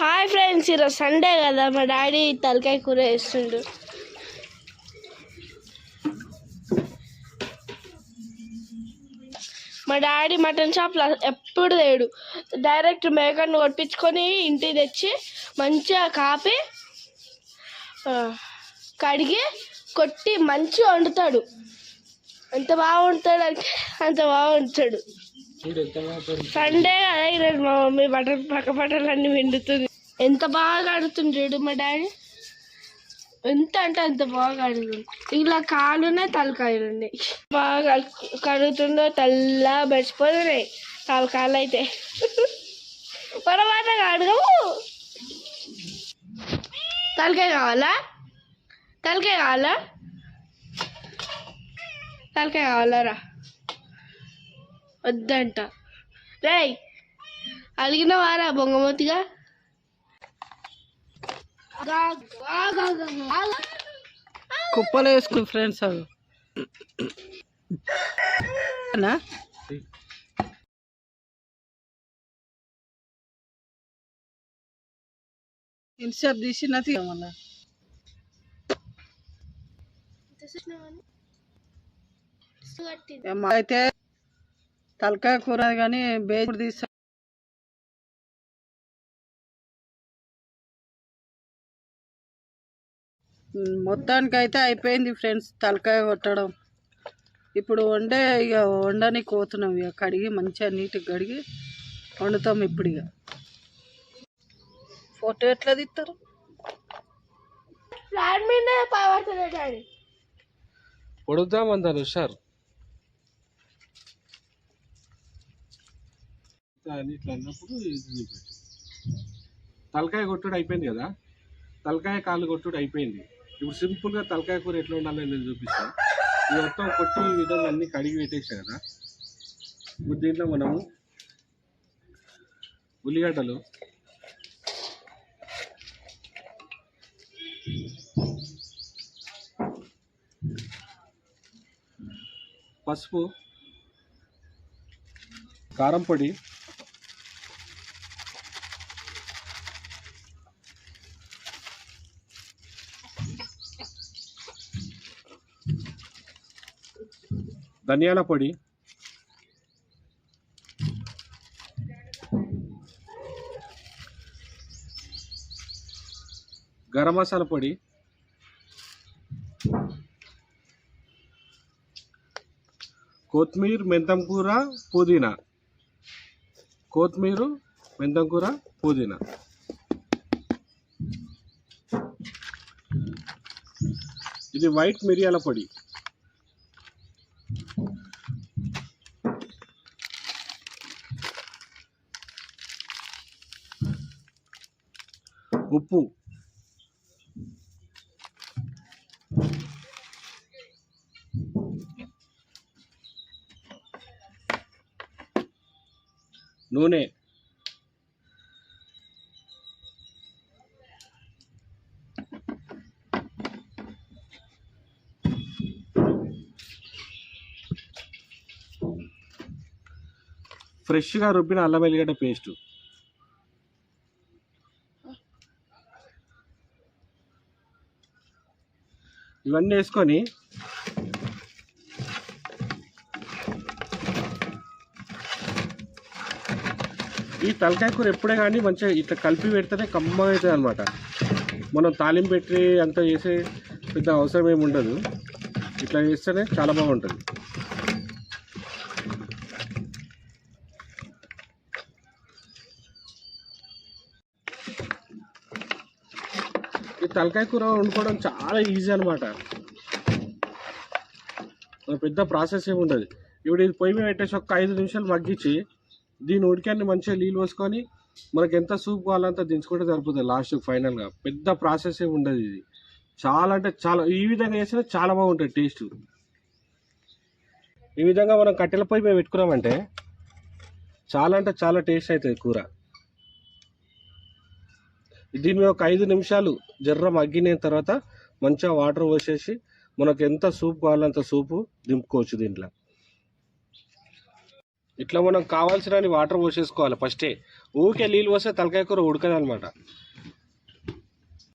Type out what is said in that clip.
Hi friends ఈరోజు Sunday కదా. మా డాడీ తలకాయ కూర వేస్తుండు మా డాడీ మటన్ షాప్లో ఎప్పుడు తేడు డైరెక్ట్ మేకను కొట్టించుకొని ఇంటికి తెచ్చి మంచిగా కాపి కడిగి కొట్టి మంచిగా వండుతాడు. ఎంత బాగా వండుతాడు అంటే అంత బాగా వండుతాడు. సండే కదా ఈరోజు మా మమ్మీ బట్టలు పక్క బట్టలు అన్ని వెండుతుంది ఎంత బాగా కడుతుంది చూడు మా డాడీ. ఎంత అంటే అంత బాగా అడుగుతుంది ఇలా కాలున్నాయి తలకాయలు ఉన్నాయి. బాగా కడుగుతుందో తెల్ల బెచ్చిపోతున్నాయి తలకాయలు అయితే పొరపాటు కడగవు తలకాయ కావాలా? తలకాయ కావాలా? తలకాయ కావాలరా వద్దంట. రేయ్ అడిగిన వారా బొంగమూతిగా కుప్పలు వేసుకో ఫ్రెండ్స్ అవి. నా? ఇన్సర్ట్ తీసిన తీయమన్నా ఏమ్మా, అయితే తలకాయ కూర కానీ బేజుడు తీసా మొత్తానికి అయితే అయిపోయింది ఫ్రెండ్స్ తలకాయ కొట్టడం. ఇప్పుడు వండే ఇక వండని కోతున్నాం ఇక కడిగి మంచిగా నీట్గా కడిగి వండుతాం ఇప్పుడు ఇక ఫోటో ఎట్లా తీస్తారు ఫ్లాట్ మీద అని ఇట్లా అన్నప్పుడు. తలకాయ కొట్టుడు అయిపోయింది కదా? తలకాయ కాళ్ళు కొట్టుడు అయిపోయింది. ఇప్పుడు సింపుల్గా తలకాయ కూర ఎట్లా ఉండాలో నేను చూపిస్తాను ఇది మొత్తం కొట్టి ఈ విధంగా అన్ని కడిగి పెట్టేసా కదా? ఇప్పుడు దీంట్లో మనము ఉల్లిగడ్డలు పసుపు కారం పొడి ధనియాల పొడి. గరం మసాలా పొడి. కొత్తిమీర మెంతం కూర పుదీనా. కొత్తిమీర మెంతం కూర పుదీనా. ఇది వైట్ మిరియాల పొడి. ఉప్పు. నూనె. ఫ్రెష్గా రుబ్బిన అల్లం వెల్లిగడ్డ పేస్టు. ఇవన్నీ వేసుకొని ఈ తలకాయ కూర ఎప్పుడే కానీ మంచిగా ఇట్లా కలిపి పెడితేనే కమ్మగా అవుతుంది అనమాట మనం తాలింపు పెట్టి అంతా చేసే పెద్ద అవసరం ఏమి ఉండదు. ఇట్లా చేస్తేనే చాలా బాగుంటుంది. ఈ తలకాయ కూర వండుకోవడం చాలా ఈజీ అనమాట పెద్ద ప్రాసెస్ ఏమి ఉండదు ఇప్పుడు ఇది పొయ్యి మీద పెట్టేసి ఒక ఐదు నిమిషాలు మగ్గించి దీని ఉడికాన్ని మంచిగా నీళ్ళు పోసుకొని మనకి ఎంత సూప్ కావాలంత దించుకుంటే సరిపోతుంది లాస్ట్ ఫైనల్గా. పెద్ద ప్రాసెస్ ఏమి ఉండదు ఇది. చాలా అంటే చాలా ఈ విధంగా చేసినా చాలా బాగుంటుంది టేస్ట్. ఈ విధంగా మనం కట్టెల పొయ్యి పెట్టుకున్నామంటే చాలా అంటే చాలా టేస్ట్ అవుతుంది కూర. దీని ఒక ఐదు నిమిషాలు జర్ర మగ్గిన తర్వాత మంచిగా వాటర్ పోసేసి మనకు ఎంత సూప్ కావాలంత సూపు దింపుకోవచ్చు దీంట్లో. ఇట్లా మనం కావాల్సిన వాటర్ పోసేసుకోవాలి ఫస్టే. ఊరికే నీళ్ళు పోస్తే తలకాయ కూర ఉడకదనమాట